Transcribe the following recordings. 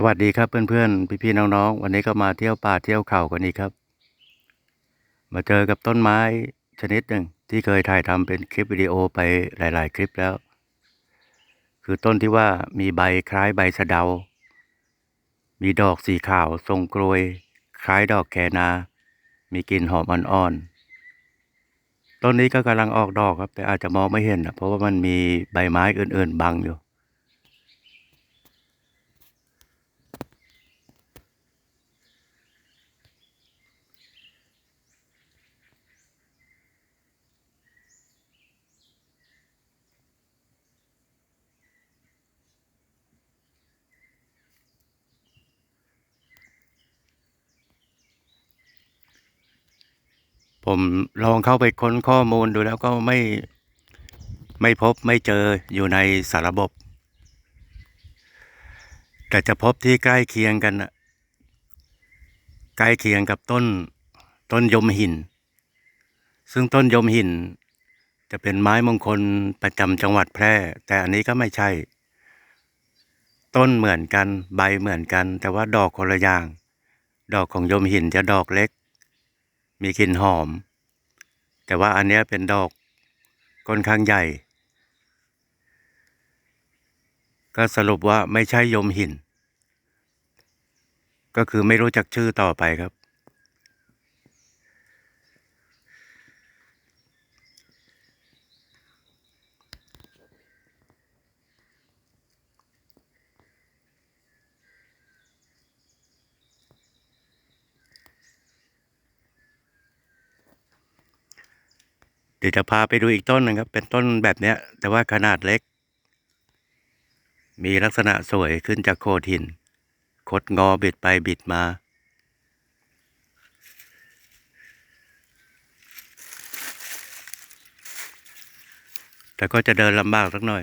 สวัสดีครับเพื่อนๆ พี่ๆ น้องๆ วันนี้ก็มาเที่ยวป่าเที่ยวเขากันอีกครับ มาเจอกับต้นไม้ชนิดหนึ่งที่เคยถ่ายทำเป็นคลิปวิดีโอไปหลาย ๆ คลิปแล้ว คือต้นที่ว่ามีใบคล้ายใบสะเดา มีดอกสีขาวทรงกรวย คล้ายดอกแคนา มีกลิ่นหอมอ่อนๆ ต้นนี้ก็กำลังออกดอกครับ แต่อาจจะมองไม่เห็นนะเพราะว่ามันมีใบไม้อื่น ๆ บังอยู่ ผมลองเข้าไปค้นข้อมูลดูแล้วก็ไม่ไม่พบไม่เจออยู่ในสารระบบ แต่จะพบที่ใกล้เคียงกันใกล้เคียงกับต้นต้นยมหิน ซึ่งต้นยมหิน จะเป็นไม้มงคลประจำจังหวัดแพร่ แต่อันนี้ก็ไม่ใช่ ต้นเหมือนกันใบเหมือนกัน แต่ว่าดอกคนละอย่าง ดอกของยมหินจะดอกเล็ก มีกลิ่นหอม แต่ว่าอันนี้เป็นดอกค่อนข้างใหญ่ ก็สรุปว่าไม่ใช่ยมหิน ก็คือไม่รู้จักชื่อต่อไปครับ เดี๋ยวจะพาไปดูอีกต้นหนึ่งครับ เป็นต้นแบบเนี้ย แต่ว่าขนาดเล็ก มีลักษณะสวยขึ้นจากโคดหินคดงอบิดไปบิดมา แต่ก็จะเดินลำบากสักหน่อย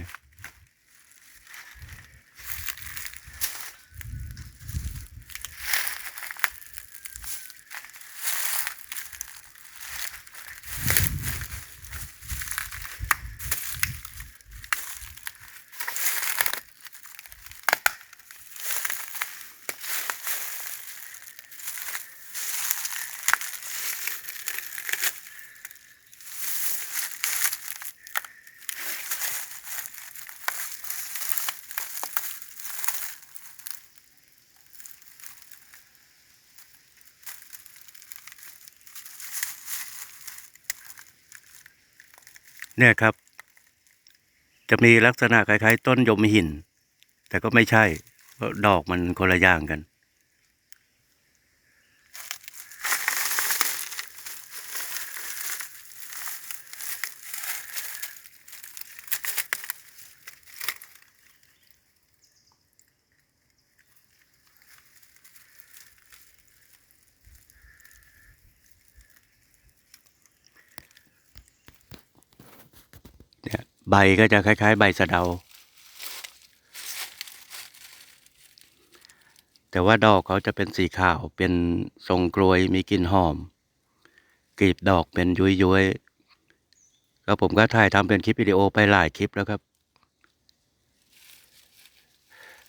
เนี่ยครับ จะมีลักษณะคล้ายๆ ต้นยมหิน แต่ก็ไม่ใช่เพราะดอกมันคนละอย่างกัน ใบก็จะคล้าย ๆ ใบสะเดา แต่ว่าดอกเขาจะเป็นสีขาวเป็นทรงกลวยมีกลิ่นหอม กลีบดอกเป็นยุยยุยๆก็ผมก็ถ่ายทำเป็นคลิปวิดีโอไปหลายคลิปแล้วครับ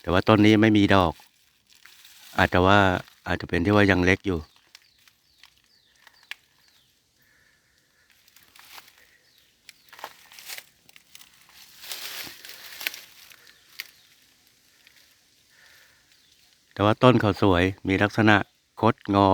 แต่ว่าต้นนี้ไม่มีดอก อาจจะว่าอาจจะเป็นที่ว่ายังเล็กอยู่ แต่ว่าต้นเขาสวยมีลักษณะคดงอ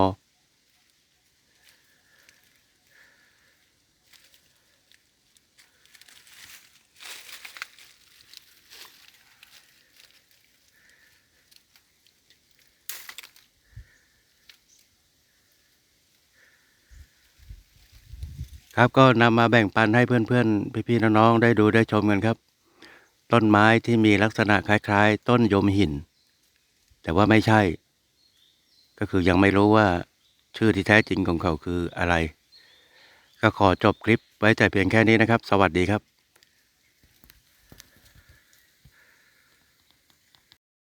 ครับก็นำมาแบ่งปันให้เพื่อนๆ พี่ๆ น้องๆ ได้ดูได้ชมกันครับ ต้นไม้ที่มีลักษณะคล้าย ๆ ต้นยมหิน แต่ว่าไม่ใช่ ก็คือยังไม่รู้ว่าชื่อที่แท้จริงของเขาคืออะไร ก็ขอจบคลิปไว้แต่เพียงแค่นี้นะครับ สวัสดีครับ